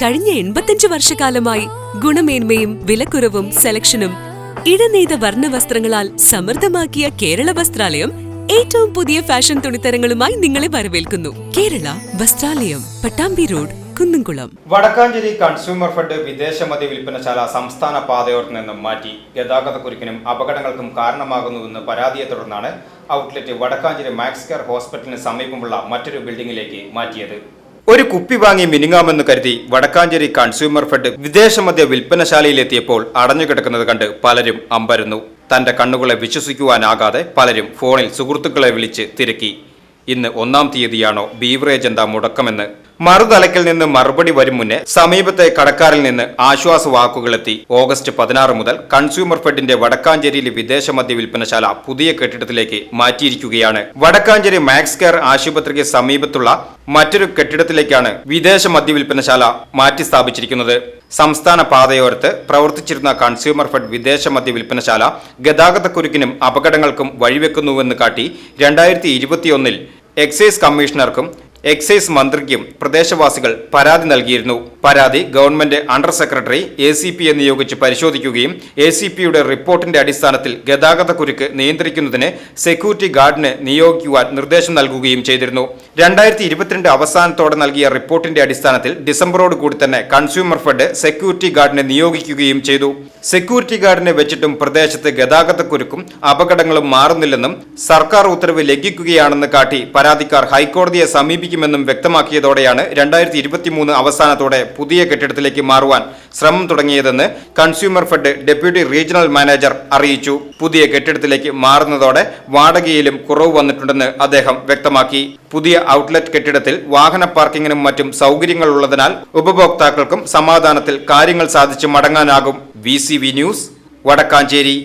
കഴിഞ്ഞ എൺപത്തിയഞ്ച് വർഷക്കാലമായി ഗുണമേന്മയും വിലക്കുറവും സെലക്ഷനും ഇടനെയ്ത വർണ വസ്ത്രങ്ങളാൽ സമൃദ്ധമാക്കിയ കേരള വസ്ത്രാലയം ഏറ്റവും പുതിയ ഫാഷൻ തുണിത്തരങ്ങളുമായി നിങ്ങളെ വരവേൽക്കുന്നു. Kerala Vasthralayam Pattambi road Kunnamkulam. Vadakkanchery consumer fed വിദേശ മദ്യ വിൽപ്പനശാല സംസ്ഥാന പാതയോർത്ത് നിന്നും മാറ്റി ഗതാഗതക്കുരുക്കിനും അപകടങ്ങൾക്കും കാരണമാകുന്നുവെന്ന് പരാതിയെ തുടർന്നാണ് ഔട്ട്ലെറ്റ് വടക്കാഞ്ചേരി മാക്സ് കെയർ ഹോസ്പിറ്റലിന് സമീപമുള്ള മറ്റൊരു ബിൽഡിംഗിലേക്ക് മാറ്റിയത്. ഒരു കുപ്പി വാങ്ങി മിനുങ്ങാമെന്ന് കരുതി വടക്കാഞ്ചേരി കൺസ്യൂമർ ഫെഡ് വിദേശ മദ്യ വിൽപ്പനശാലയിലെത്തിയപ്പോൾ അടഞ്ഞുകിടക്കുന്നത് കണ്ട് പലരും അമ്പരുന്നു. തന്റെ കണ്ണുകളെ വിശ്വസിക്കുവാനാകാതെ പലരും ഫോണിൽ സുഹൃത്തുക്കളെ വിളിച്ച് തിരക്കി. ഇന്ന് ഒന്നാം തീയതിയാണോ ബീവറേജ് എന്താ മുടക്കമെന്ന് മറുതലക്കിൽ നിന്ന് മറുപടി വരും മുന്നേ സമീപത്തെ കടക്കാരിൽ നിന്ന് ആശ്വാസ വാക്കുകളെത്തി ഓഗസ്റ്റ് പതിനാറ് മുതൽ കൺസ്യൂമർ ഫെഡിന്റെ വടക്കാഞ്ചേരിയിലെ വിദേശ മദ്യ വിൽപ്പനശാല പുതിയ കെട്ടിടത്തിലേക്ക് മാറ്റിയിരിക്കുകയാണ്. വടക്കാഞ്ചേരി മാക്സ് കെയർ ആശുപത്രിക്ക് സമീപത്തുള്ള മറ്റൊരു കെട്ടിടത്തിലേക്കാണ് വിദേശ മദ്യ വിൽപ്പനശാല മാറ്റി സ്ഥാപിച്ചിരിക്കുന്നത്. സംസ്ഥാന പാതയോരത്ത് പ്രവർത്തിച്ചിരുന്ന കൺസ്യൂമർ ഫെഡ് വിദേശ മദ്യ വിൽപ്പനശാല ഗതാഗതക്കുരുക്കിനും അപകടങ്ങൾക്കും വഴിവെക്കുന്നുവെന്ന് കാട്ടി രണ്ടായിരത്തി ഇരുപത്തിയൊന്നിൽ എക്സൈസ് കമ്മീഷണർക്കും എക്സൈസ് മന്ത്രിക്കും പ്രദേശവാസികൾ പരാതി നൽകിയിരുന്നു. പരാതി government under secretary A C പിയെ നിയോഗിച്ച് പരിശോധിക്കുകയും എ സി പിയുടെ റിപ്പോർട്ടിന്റെ അടിസ്ഥാനത്തിൽ ഗതാഗത കുരുക്ക് നിയന്ത്രിക്കുന്നതിന് സെക്യൂരിറ്റി ഗാർഡിന് നിയോഗിക്കുവാൻ നിർദ്ദേശം നൽകുകയും ചെയ്തിരുന്നു. രണ്ടായിരത്തി ഇരുപത്തിരണ്ട് അവസാനത്തോടെ നൽകിയ റിപ്പോർട്ടിന്റെ അടിസ്ഥാനത്തിൽ ഡിസംബറോട് കൂടി തന്നെ കൺസ്യൂമർ ഫെഡ് സെക്യൂരിറ്റി ഗാർഡിനെ നിയോഗിക്കുകയും ചെയ്തു. സെക്യൂരിറ്റി ഗാർഡിനെ വെച്ചിട്ടും പ്രദേശത്ത് ഗതാഗത കുരുക്കും അപകടങ്ങളും മാറുന്നില്ലെന്നും സർക്കാർ ഉത്തരവ് ലംഘിക്കുകയാണെന്ന് കാട്ടി പരാതിക്കാർ ഹൈക്കോടതിയെ സമീപിക്കുമെന്നും വ്യക്തമാക്കിയതോടെയാണ് രണ്ടായിരത്തി ഇരുപത്തിമൂന്ന് അവസാനത്തോടെ പുതിയ കെട്ടിടത്തിലേക്ക് മാറുവാൻ ശ്രമം തുടങ്ങിയതെന്ന് consumer fed deputy regional manager അറിയിച്ചു. പുതിയ കെട്ടിടത്തിലേക്ക് മാറുന്നതോടെ വാടകയിലും കുറവ് വന്നിട്ടുണ്ടെന്ന് അദ്ദേഹം വ്യക്തമാക്കി. പുതിയ ഔട്ട്ലെറ്റ് കെട്ടിടത്തിൽ വാഹന പാർക്കിങ്ങിനും മറ്റും സൗകര്യങ്ങൾ ഉള്ളതിനാൽ ഉപഭോക്താക്കൾക്കും സമാധാനത്തിൽ കാര്യങ്ങൾ സാധിച്ച് മടങ്ങാനാകും. V news Vadakkanchery.